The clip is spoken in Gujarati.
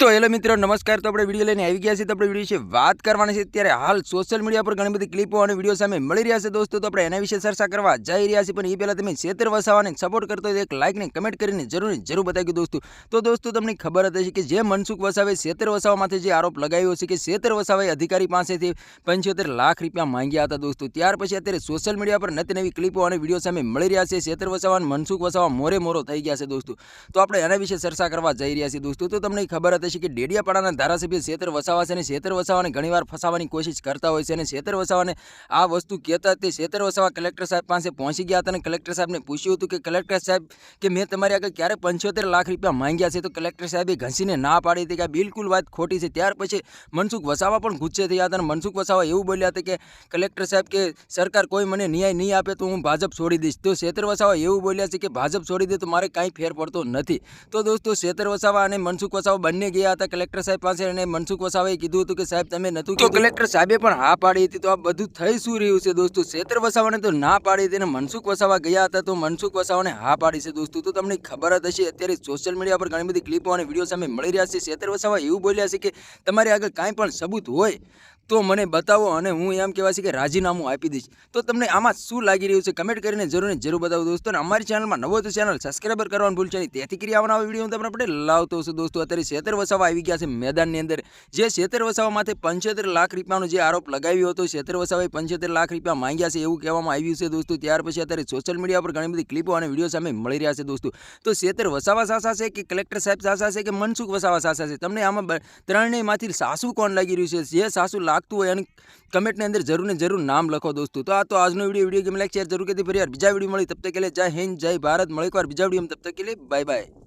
તો હેલો મિત્રો, નમસ્કાર. તો આપણે વીડિયો લઈને આવી ગયા છીએ. તો આપણે વીડિયો વિશે વાત કરવાની છે. ત્યારે હાલ સોશિયલ મીડિયા પર ઘણી બધી ક્લિપો અને વીડિયો સામે મળી રહ્યા છે દોસ્તો. તો આપણે એના વિશે ચર્ચા કરવા જઈ રહ્યા છીએ. પણ એ પહેલાં તમે શેતર વસાવાને સપોર્ટ કરતો એક લાઇકને કમેન્ટ કરીને જરૂર જરૂર બતાવી દોસ્તો. તો દોસ્તો, તમને ખબર હતી કે જે મનસુખ વસાવે છેતર વસાવામાંથી જે આરોપ લગાવ્યો છે કે શેતર વસાવાએ અધિકારી પાસેથી પંચોતેર લાખ રૂપિયા માંગ્યા હતા દોસ્તો. ત્યાર પછી અત્યારે સોશિયલ મીડિયા પર નતી નવી ક્લિપો અને વીડિયો સામે મળી રહ્યા છે. શેતર વસાવા મનસુખ વસાવા મોરે મોરો થઈ ગયા છે દોસ્તો. તો આપણે એના વિશે ચર્ચા કરવા જઈ રહ્યા છીએ દોસ્તો. તો તમને ખબર જ હશે કે ડેડિયાપાડાના ધારાસભ્ય શેતર વસાવા છે અને શેતર વસાવાને ઘણીવાર ફસાવાની કોશિશ કરતા હોય છે અને શેતર વસાવાને આ વસ્તુ કહેતા તે શેતર વસાવા કલેક્ટર સાહેબ પાસે પહોંચી ગયા હતા અને કલેક્ટર સાહેબને પૂછ્યું હતું કે કલેક્ટર સાહેબ, કે મેં તમારી આગળ ક્યારે પંચોતેર લાખ રૂપિયા માંગ્યા છે? તો કલેક્ટર સાહેબે ઘસીને ના પાડી હતી કે બિલકુલ વાત ખોટી છે. ત્યાર પછી મનસુખ વસાવા પણ ગુસ્સે થયા હતા અને મનસુખ વસાવા એવું બોલ્યા હતા કે, કલેક્ટર સાહેબ, કે સરકાર કોઈ મને ન્યાય નહીં આપે તો હું ભાજપ છોડી દઈશ. તો શેતર વસાવા એવું બોલ્યા છે કે, ભાજપ છોડી દે તો મારે કાંઈ ફેર પડતો નથી. તો દોસ્તો, શેતર વસાવા અને મનસુખ વસાવા બંને ગયા હતા કલેક્ટર સાહેબ પાસે અને મનસુખ વસાવાએ કીધું હતું કે સાહેબ તમે નતું તો કલેક્ટર સાહેબે પણ હા પાડી હતી તો આ બધું થઈ શું રહ્યું છે દોસ્તો? શેતર વસાવાને તો ના પાડી હતી અને મનસુખ વસાવા ગયા હતા તો મનસુખ વસાવાને હા પાડી છે દોસ્તો. તો તમને ખબર જ હશે અત્યારે સોશિયલ મીડિયા પર ઘણી બધી ક્લિપો અને વીડિયો સામે મળી રહ્યા છે. શેતર વસાવા એવું બોલ્યા છે કે તમારી આગળ કાંઈ પણ સબૂત હોય તો મને બતાવો અને હું એમ કહેવાય છે કે રાજીનામું આપી દઈશ. તો તમને આમાં શું લાગી રહ્યું છે? કમેન્ટ કરીને જરૂર જરૂર બતાવો દોસ્તો. અને અમારી ચેનલમાં નવો તો ચેનલ સબસ્ક્રાઈબર કરવાનું ભૂલશે નહીં. તેથી કરી આવવાના વીડિયો હું તમને આપણે લાવતો છું દોસ્તો. અત્યારે શેતર વસાવા આવી ગયા છે મેદાનની અંદર. જે શેતર વસાવા માથે પંચોતેર લાખ રૂપિયાનો જે આરોપ લગાવ્યો હતો શેતર વસાવાએ પંચોતેર લાખ રૂપિયા માંગ્યા છે એવું કહેવામાં આવ્યું છે દોસ્તો. ત્યાર પછી અત્યારે સોશિયલ મીડિયા પર ઘણી બધી ક્લિપો અને વીડિયો સામે મળી રહ્યા છે દોસ્તો. તો શેતર વસાવા સાસા છે કે કલેક્ટર સાહેબ સાસા છે કે મનસુખ વસાવા સાસા છે? તમને આમાં ત્રણેયમાંથી સાસુ કોણ લાગી રહ્યું છે? જે સાસુ લાગતું હોય અને કમેન્ટની અંદર જરૂર ને જરૂર નામ લખો દોસ્તો. તો આ તો આજનો video video game like share જરૂર કે ફરી યાર. બીજા વીડિયો મળી તબ તક કે લે જય હિન્દ, જય ભારત. મળી એકવાર બીજા વીડિયો તબ તક બાય બાય